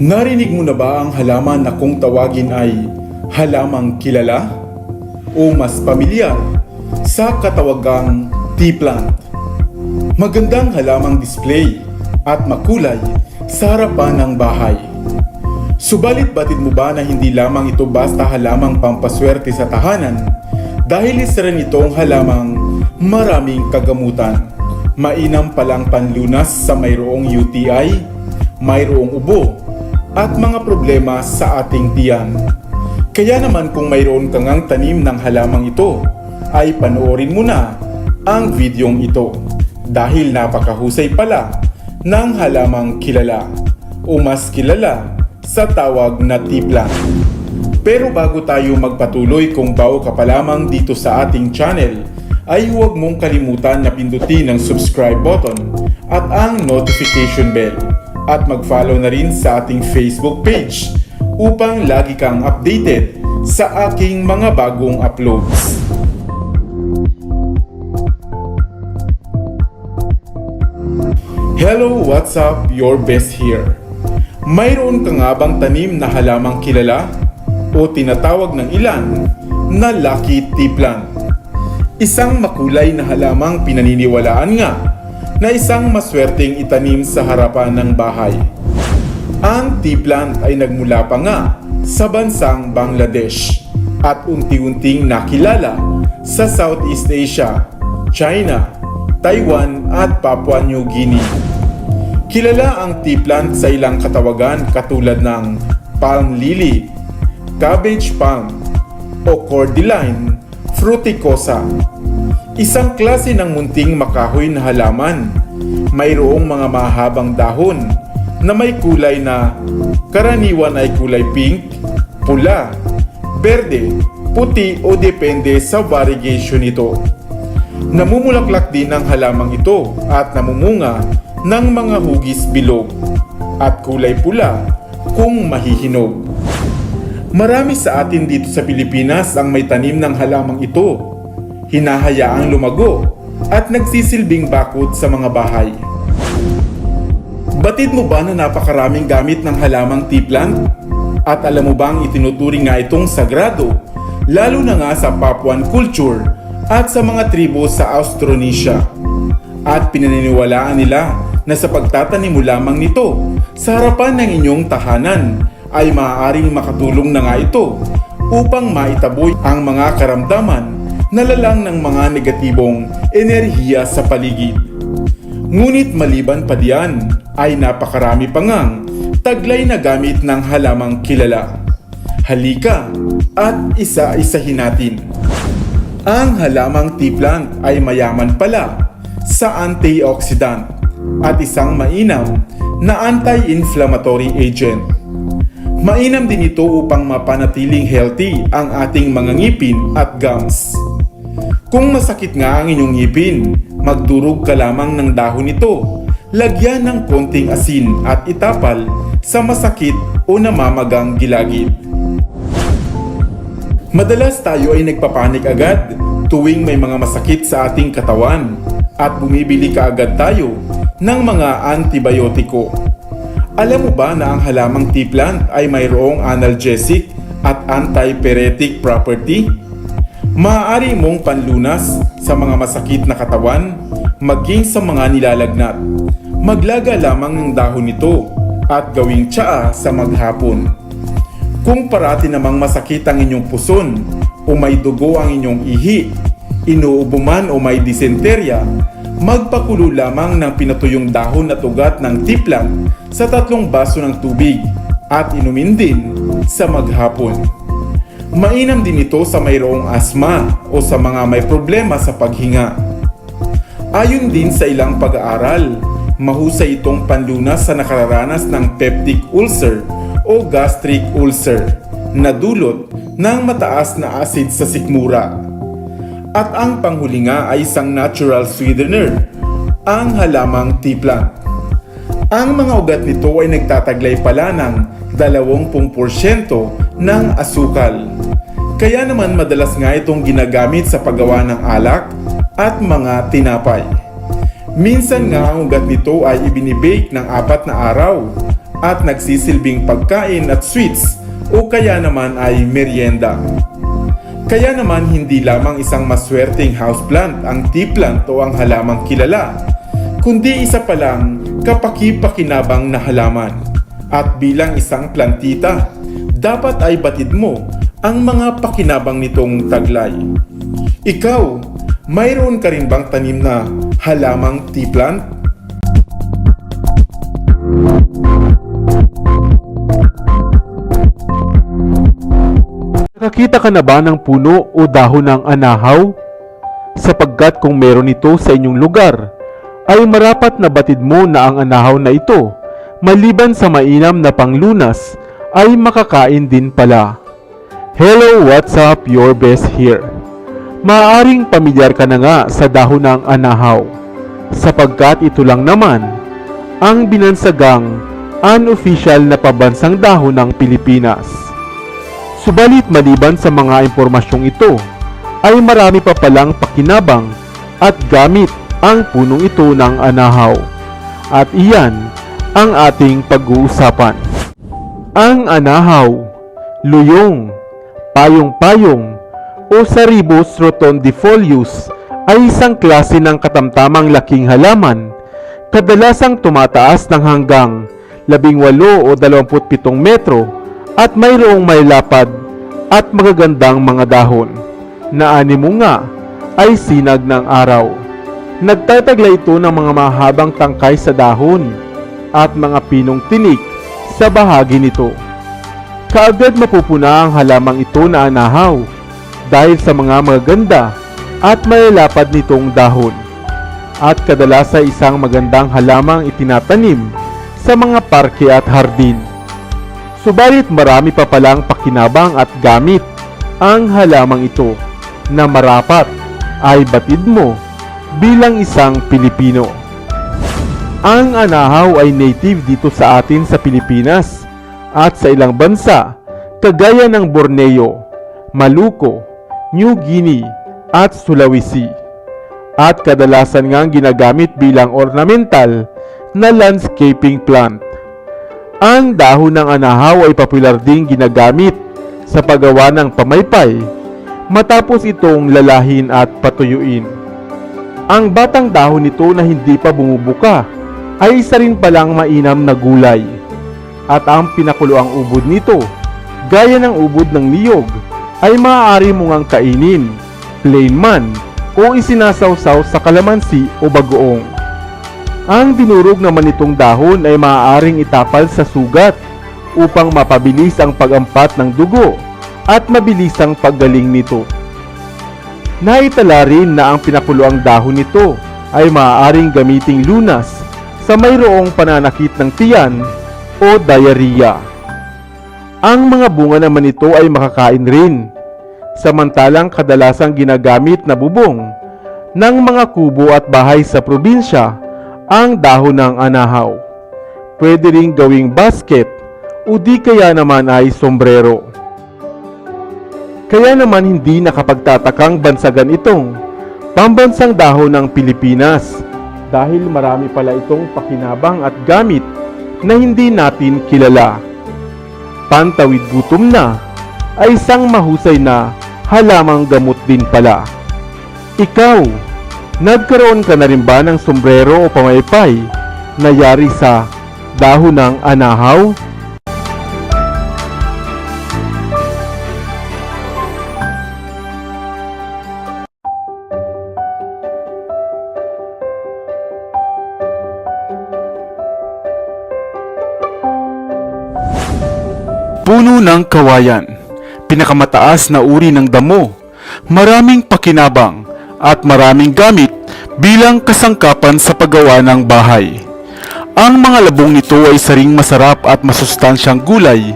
Narinig mo na ba ang halaman na kung tawagin ay halamang kilala o mas pamilyar sa katawagang tea plant? Magandang halamang display at makulay sa harapan ng bahay. Subalit batid mo ba na hindi lamang ito basta halamang pampaswerte sa tahanan dahil isa rin itong halamang maraming kagamutan. Mainam palang panlunas sa mayroong UTI, mayroong ubo, at mga problema sa ating tiyan. Kaya naman kung mayroon kang ang tanim ng halamang ito, ay panoorin mo na ang videong ito dahil napakahusay pala ng halamang kilala o mas kilala sa tawag na tipla. Pero bago tayo magpatuloy kung bago ka pa lamang dito sa ating channel, ay huwag mong kalimutan na pindutin ang subscribe button at ang notification bell at mag-follow na rin sa ating Facebook page upang lagi kang updated sa aking mga bagong uploads. Hello, what's up? Your best here. Mayroon ka nga bang tanim na halamang kilala o tinatawag ng ilan na lucky tea plant? Isang makulay na halamang pinaniniwalaan nga na isang maswerteng itanim sa harapan ng bahay. Ang tea plant ay nagmula pa nga sa bansang Bangladesh at unti-unting nakilala sa Southeast Asia, China, Taiwan at Papua New Guinea. Kilala ang tea plant sa ilang katawagan katulad ng palm lily, cabbage palm, o cordyline fruticosa. Isang klase ng munting makahoy na halaman. Mayroong mga mahabang dahon na may kulay na karaniwan ay kulay pink, pula, berde, puti o depende sa variegation nito. Namumulaklak din ang halamang ito at namumunga ng mga hugis bilog at kulay pula kung mahihinog. Marami sa atin dito sa Pilipinas ang may tanim ng halamang ito. Hinahayaang lumago at nagsisilbing bakod sa mga bahay. Batid mo ba na napakaraming gamit ng halamang tea plant? At alam mo bang itinuturing nga itong sagrado, lalo na nga sa Papuan culture at sa mga tribo sa Austronesia. At pinaniniwalaan nila na sa pagtatanim mo lamang nito sa harapan ng inyong tahanan ay maaaring makatulong na nga ito upang maitaboy ang mga karamdaman na lalang ng mga negatibong enerhiya sa paligid. Ngunit maliban pa diyan ay napakarami pa ngang taglay na gamit ng halamang kilala. Halika at isa-isahin natin. Ang halamang tea plant ay mayaman pala sa antioxidant at isang mainam na anti-inflammatory agent. Mainam din ito upang mapanatiling healthy ang ating mga ngipin at gums. Kung masakit nga ang inyong ngipin, magdurog ka lamang ng dahon nito. Lagyan ng konting asin at itapal sa masakit o namamagang gilagid. Madalas tayo ay nagpapanik agad tuwing may mga masakit sa ating katawan at bumibili ka agad tayo ng mga antibiotiko. Alam mo ba na ang halamang tea plant ay mayroong analgesic at antipyretic property? Maaari mong panlunas sa mga masakit na katawan maging sa mga nilalagnat. Maglaga lamang ng dahon nito at gawing tsaa sa maghapon. Kung parati namang masakit ang inyong puson o may dugo ang inyong ihi, inuubo man o may disenterya, magpakulo lamang ng pinatuyong dahon at ugat ng tiplang sa tatlong baso ng tubig at inumin din sa maghapon. Mainam din ito sa mayroong asma o sa mga may problema sa paghinga. Ayon din sa ilang pag-aaral, mahusay itong panlunas sa nakararanas ng peptic ulcer o gastric ulcer na dulot ng mataas na acid sa sikmura. At ang panghuli nga ay isang natural sweetener, ang halamang tea plant. Ang mga ugat nito ay nagtataglay pala ng 20% ng asukal. Kaya naman madalas nga itong ginagamit sa paggawa ng alak at mga tinapay. Minsan nga ang ugat nito ay ibinibake ng apat na araw at nagsisilbing pagkain at sweets o kaya naman ay merienda. Kaya naman hindi lamang isang maswerteng houseplant ang tea plant o ang halamang kilala, kundi isa pa lang kapaki-pakinabang na halaman. At bilang isang plantita, dapat ay batid mo ang mga pakinabang nitong taglay. Ikaw, mayroon ka rin bang tanim na halamang tea plant? Nakakita ka na ba ng puno o dahon ng anahaw? Sapagkat kung meron ito sa inyong lugar, ay marapat na batid mo na ang anahaw na ito, maliban sa mainam na panglunas, ay makakain din pala. Hello, what's up? Your best here. Maaring pamilyar ka na nga sa dahon ng anahaw, sapagkat ito lang naman ang binansagang unofficial na pabansang dahon ng Pilipinas. Subalit maliban sa mga impormasyong ito, ay marami pa palang pakinabang at gamit ang punong ito ng anahaw. At iyan ang ating pag-uusapan. Ang anahaw, luyong, payong-payong, o Saribus rotundifolius ay isang klase ng katamtamang laking halaman, kadalasang tumataas ng hanggang 18 o 27 metro at mayroong may lapad at magagandang mga dahon na animo nga ay sinag ng araw. Nagtatagla ito ng mga mahabang tangkay sa dahon at mga pinong tinik sa bahagi nito. Kaagad mapupuna ang halamang ito na anahaw dahil sa mga magaganda at malalapad nitong dahon. At kadalas ay isang magandang halamang itinatanim sa mga parke at hardin. Subalit marami pa palang pakinabang at gamit ang halamang ito na marapat ay batid mo bilang isang Pilipino. Ang anahaw ay native dito sa atin sa Pilipinas at sa ilang bansa kagaya ng Borneo, Maluco, New Guinea at Sulawesi. At kadalasan ngang ginagamit bilang ornamental na landscaping plant. Ang dahon ng anahaw ay popular ding ginagamit sa paggawa ng pamaypay matapos itong lalahin at patuyuin. Ang batang dahon nito na hindi pa bumubuka ay isa rin palang mainam na gulay. At ang pinakuluang ubod nito, gaya ng ubod ng niyog, ay maaari mo ngang kainin, plain man, o isinasawsaw sa kalamansi o bagoong. Ang dinurog naman itong dahon ay maaaring itapal sa sugat upang mapabilis ang pagampat ng dugo at mabilis ang paggaling nito. Naitala rin na ang pinakuluang dahon nito ay maaaring gamiting lunas sa mayroong pananakit ng tiyan o diarrhea. Ang mga bunga naman nito ay makakain rin, samantalang kadalasang ginagamit na bubong ng mga kubo at bahay sa probinsya ang dahon ng anahaw. Pwede ring gawing basket o di kaya naman ay sombrero. Kaya naman hindi nakapagtatakang bansagan itong pambansang dahon ng Pilipinas dahil marami pala itong pakinabang at gamit na hindi natin kilala. Pantawid gutom na ay isang mahusay na halamang gamot din pala. Ikaw, nagkaroon ka na rin ba ng sombrero o pamaypay na yari sa dahon ng anahaw? Puno ng kawayan, pinakamataas na uri ng damo, maraming pakinabang at maraming gamit bilang kasangkapan sa paggawa ng bahay. Ang mga labong nito ay saring masarap at masustansyang gulay,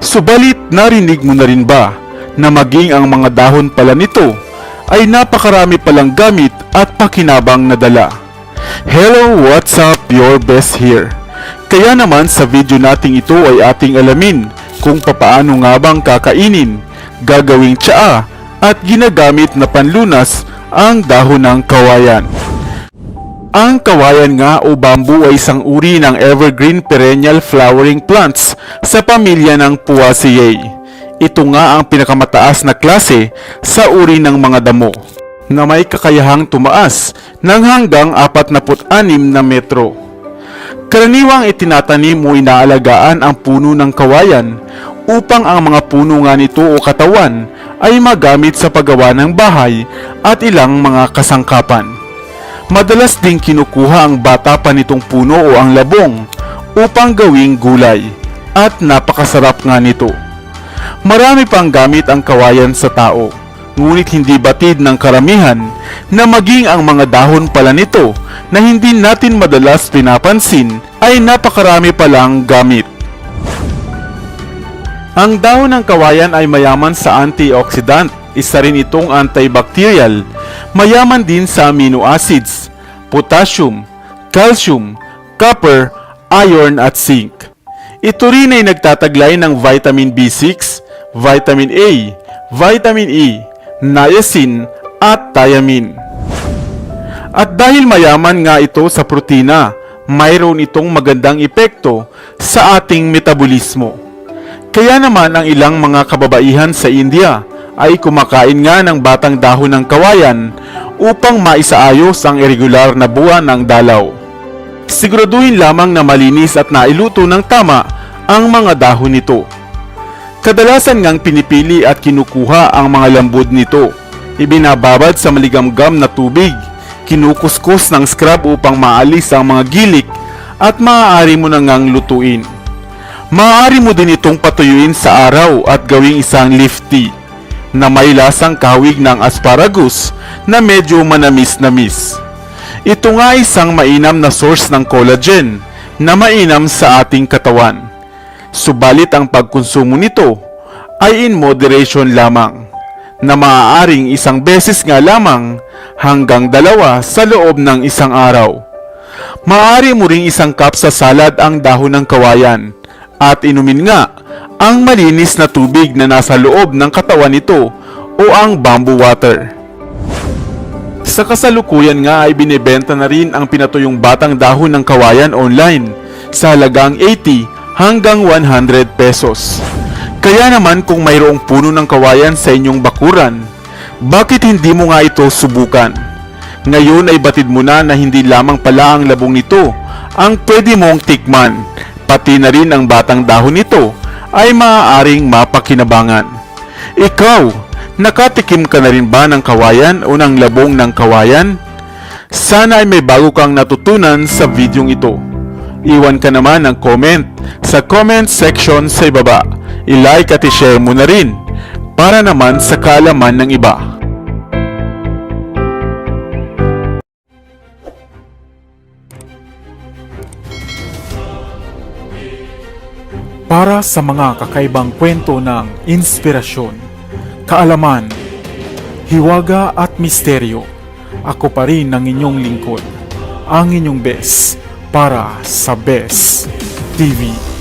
subalit narinig mo na rin ba na maging ang mga dahon pala nito ay napakarami palang gamit at pakinabang na dala. Hello, what's up? Your best here. Kaya naman sa video nating ito ay ating alamin kung papaano nga bang kakainin, gagawing tsaa at ginagamit na panlunas ang dahon ng kawayan. Ang kawayan nga o bamboo ay isang uri ng evergreen perennial flowering plants sa pamilya ng Poaceae. Ito nga ang pinakamataas na klase sa uri ng mga damo na may kakayahang tumaas ng hanggang 46 na metro. Karaniwang itinatanim o inaalagaan ang puno ng kawayan upang ang mga puno nga nito o katawan ay magamit sa paggawa ng bahay at ilang mga kasangkapan. Madalas ding kinukuha ang bata pa nitong puno o ang labong upang gawing gulay at napakasarap nga nito. Marami pang gamit ang kawayan sa tao, ngunit hindi batid ng karamihan na maging ang mga dahon pala nito na hindi natin madalas pinapansin ay napakarami palang gamit. Ang dahon ng kawayan ay mayaman sa antioxidant, isa rin itong antibacterial, mayaman din sa amino acids, potassium, calcium, copper, iron at zinc. Ito rin ay nagtataglay ng vitamin B6, vitamin A, vitamin E, niacin at thiamine. At dahil mayaman nga ito sa protina, mayroon itong magandang epekto sa ating metabolismo. Kaya naman ang ilang mga kababaihan sa India ay kumakain nga ng batang dahon ng kawayan upang maisaayos ang irregular na buwan ng dalaw. Siguraduhin lamang na malinis at nailuto ng tama ang mga dahon nito. Kadalasan ngang pinipili at kinukuha ang mga lambud nito. Ibinababad sa maligamgam na tubig, kinukuskus ng scrub upang maalis ang mga gilik at maaari mo na ngang lutuin. Maaari mo din itong patuyuin sa araw at gawing isang leaf tea na may lasang kahawig ng asparagus na medyo manamis-namis. Ito nga isang mainam na source ng collagen na mainam sa ating katawan. Subalit ang pagkonsumo nito ay in moderation lamang na maaaring isang beses nga lamang hanggang dalawa sa loob ng isang araw. Maaari mo ring isang cup sa salad ang dahon ng kawayan at inumin nga ang malinis na tubig na nasa loob ng katawan nito o ang bamboo water. Sa kasalukuyan nga ay binebenta na rin ang pinatuyong batang dahon ng kawayan online sa halagang 80 hanggang 100 pesos. Kaya naman kung mayroong puno ng kawayan sa inyong bakuran, bakit hindi mo nga ito subukan? Ngayon ay batid mo na na hindi lamang pala ang labong nito ang pwede mong tikman, pati na rin ang batang dahon nito ay maaaring mapakinabangan. Ikaw, nakatikim ka na rin ba ng kawayan o ng labong ng kawayan? Sana ay may bago kang natutunan sa videong ito. Iwan ka naman ng comment sa comment section sa ibaba. I-like at i-share mo na rin para naman sa kaalaman ng iba. para sa mga kakaibang kwento ng inspirasyon, kaalaman, hiwaga at misteryo. Ako pa rin ang inyong lingkod, ang inyong best para sa Best TV.